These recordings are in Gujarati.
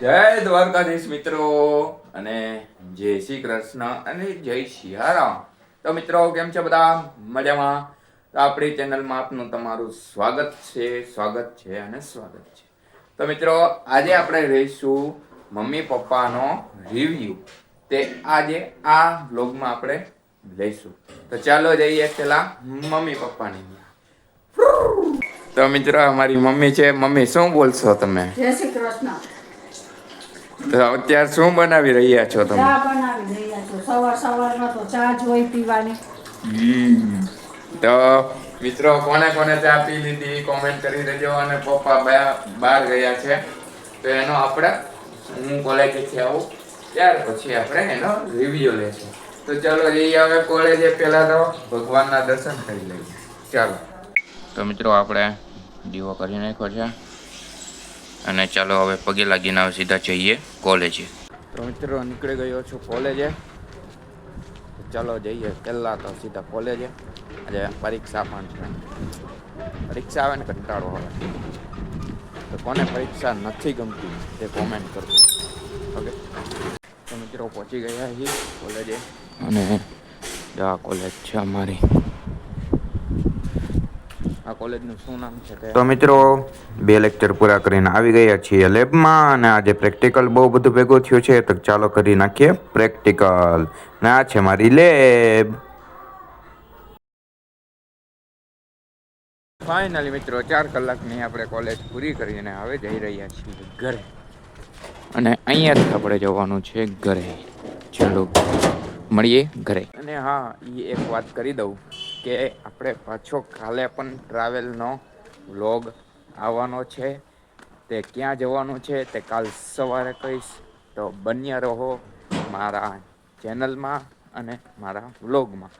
જય દ્વારકાધીશ મિત્રો અને જય શ્રી કૃષ્ણ અને જય સિયારામ તો મિત્રો, કેમ છે બધા? મજામાં? તો આપણી ચેનલમાં આપનું તમારું સ્વાગત છે સ્વાગત છે અને સ્વાગત છે. તો મિત્રો, આજે આપણે રહીશું મમ્મી પપ્પાનો રિવ્યુ તે આજે આ વ્લોગમાં આપણે લઈશું. તો ચાલો જઈએ પેલા મમ્મી પપ્પાની તો મિત્રો, અમારી મમ્મી છે. મમ્મી, શું બોલશો તમે? જય શ્રી કૃષ્ણ. તો અત્યારે શું બનાવી રહ્યા છો તમે? ચા બનાવી રહ્યા છો. સવાર સવારમાં તો ચા જ હોય પીવાની. તો મિત્રો કોને કોને ચા પી લીધી? કોમેન્ટ કરી દેજો અને પપ્પા બા- બહાર ગયા છે. તો એનો આપણે હું કોલેજેથી આવું. ત્યાર પછી આપણે એનો રિવ્યુ લેશું. તો ચાલો એ હવે કોલેજે પહેલા તો ભગવાનના દર્શન કરી લઈએ. ચાલો. તો મિત્રો આપણે દીવો કરી નાખ્યો છે. અને ચાલો હવે પગે લાગીને હવે સીધા જઈએ કોલેજે તો મિત્રો, નીકળી ગયો છું કોલેજે ચાલો જઈએ. પહેલાં તો સીધા કોલેજે આજે પરીક્ષા પણ છે. પરીક્ષા આવે ને કંટાળો આવે. તો કોને પરીક્ષા નથી ગમતી, તે કોમેન્ટ કરજો. ઓકે તો મિત્રો, પહોંચી ગયા છીએ કોલેજે અને આ કોલેજ છે અમારી. આ કોલેજનું શું નામ છે તો મિત્રો બે લેક્ચર પૂરા કરીને આવી ગયા છીએ લેબમાં અને આજે પ્રેક્ટિકલ બહુ બધું ભેગું થયું છે તો ચાલો કરી નાખીએ પ્રેક્ટિકલ ને આ છે મારી લેબ ફાઇનલી મિત્રો ચાર કલાકની આપણે કોલેજ પૂરી કરીને હવે જઈ રહ્યા છીએ ઘરે. અને અહીંયાથી આપણે જવાનું છે ઘરે. ચાલો મળીએ ઘરે. અને હા એ એક વાત કરી દઉં. કે આપણે પાછો કાલે પણ ટ્રાવેલનો વ્લોગ આવવાનો છે. તે ક્યાં જવાનું છે તે કાલ સવારે કહીશ. તો બન્યા રહો મારા ચેનલમાં અને મારા વ્લોગમાં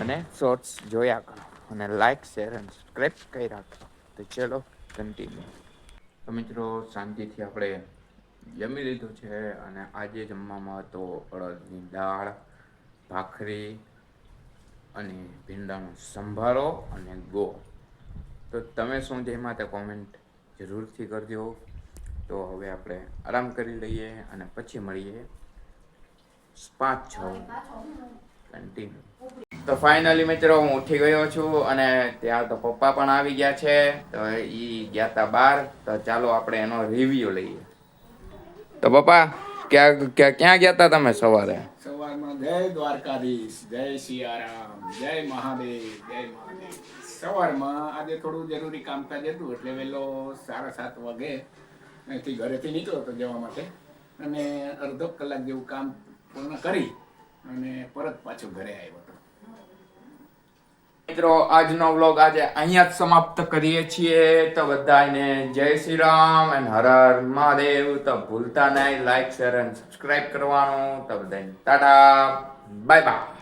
અને શોર્ટ્સ જોયા કરો અને લાઇક શેર અને સબસ્ક્રાઈબ કરી રાખો તો ચલો કન્ટિન્યુ તો મિત્રો, શાંતિથી આપણે જમી લીધું છે અને આજે જમવામાં હતો અડદની દાળ, ભાખરી અને ભીંડાનો સંભારો અને ગો. તો તમે શું જમ્યા માટે કોમેન્ટ જરૂરથી કરજો. તો હવે આપણે આરામ કરી લઈએ અને પછી મળીએ. પાંચ છ. કન્ટિન્યુ તો ફાઇનલી મિત્રો હું ઉઠી ગયો છું અને ત્યાં તો પપ્પા પણ આવી ગયા છે. તો એ ગયા હતા બહાર તો ચાલો આપણે એનો રિવ્યુ લઈએ. તો પપ્પા, ક્યાં ક્યાં ગયા હતા તમે સવારે? સવારમાં જય દ્વારકાધીશ, જય સિયારામ જય મહાદેવ જય મહાદેવ. સવારમાં આજે થોડું જરૂરી કામકાજ હતું એટલે વહેલો સાડા સાત વાગે અહીંથી ઘરેથી નીકળ્યો હતો જવા માટે અને અડધો કલાક જેવું કામ પૂર્ણ કરી અને પરત પાછો ઘરે આવ્યો હતો. મિત્રો, આજનો વ્લોગ આજે અહીંયા જ સમાપ્ત કરીએ છીએ. તો બધાને જય શ્રી રામ અને હર હર મહાદેવ. તો ભૂલતા નહીં લાઈક શેર એન્ડ સબસ્ક્રાઈબ કરવાનું. તો બધાને ટાટા. Bye bye